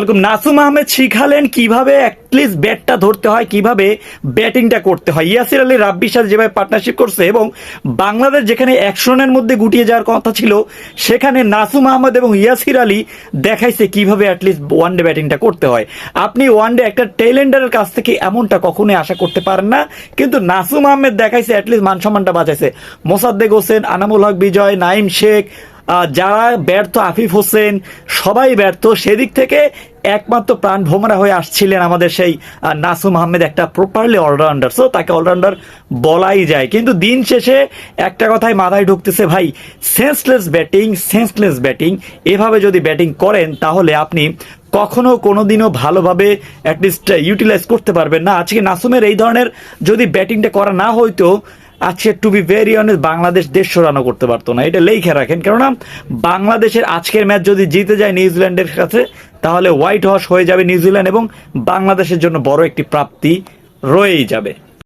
নাসুম আহমেদ শিখালেন কীভাবে অ্যাটলিস্ট ব্যাটটা ধরতে হয়, কীভাবে ব্যাটিংটা করতে হয়। ইয়াসির আলী রাব্বির সাথে যেভাবে পার্টনারশিপ করছে এবং বাংলাদেশ যেখানে একশো রানের মধ্যে গুটিয়ে যাওয়ার কথা ছিল, সেখানে নাসুম আহমেদ এবং ইয়াসির আলী দেখাইছে কীভাবে অ্যাটলিস্ট ওয়ান ডে ব্যাটিংটা করতে হয়। আপনি ওয়ান ডে একটা টেলেন্ডারের কাছ থেকে এমনটা কখনোই আশা করতে পারেন না, কিন্তু নাসুম আহমেদ দেখাইছে অ্যাটলিস্ট মান সম্মানটা বাঁচাইছে। মোসাদ্দেক হোসেন, আনামুল হক, বিজয় নাইম শেখ যারা ব্যর্থ আফিফ হোসেন, সবাই ব্যর্থ, সেদিক থেকে একমাত্র প্রাণ ভোমরা হয়ে আসছিলেন আমাদের সেই নাসুম আহমেদ একটা প্রপারলি অলরাউন্ডার সো তাকে অলরাউন্ডার বলাই যায়। কিন্তু দিন শেষে একটা কথাই মাথায় ঢুকতেছে, ভাই সেন্সলেস ব্যাটিং সেন্সলেস ব্যাটিং এভাবে যদি ব্যাটিং করেন, তাহলে আপনি কখনো কোনোদিনও ভালোভাবে অ্যাটলিস্ট ইউটিলাইজ করতে পারবেন না। আজকে নাসুমের এই ধরনের যদি ব্যাটিংটা করা না হইতো আজকে to be very honest Bangladesh দেড়শো রানও করতে পারতো না। এটা লেখে রাখেন, কেননা বাংলাদেশের আজকের ম্যাচ যদি জিতে যায় নিউজিল্যান্ডের কাছে, তাহলে হোয়াইট হস হয়ে যাবে নিউজিল্যান্ড এবং বাংলাদেশের জন্য বড় একটি প্রাপ্তি রয়েই যাবে।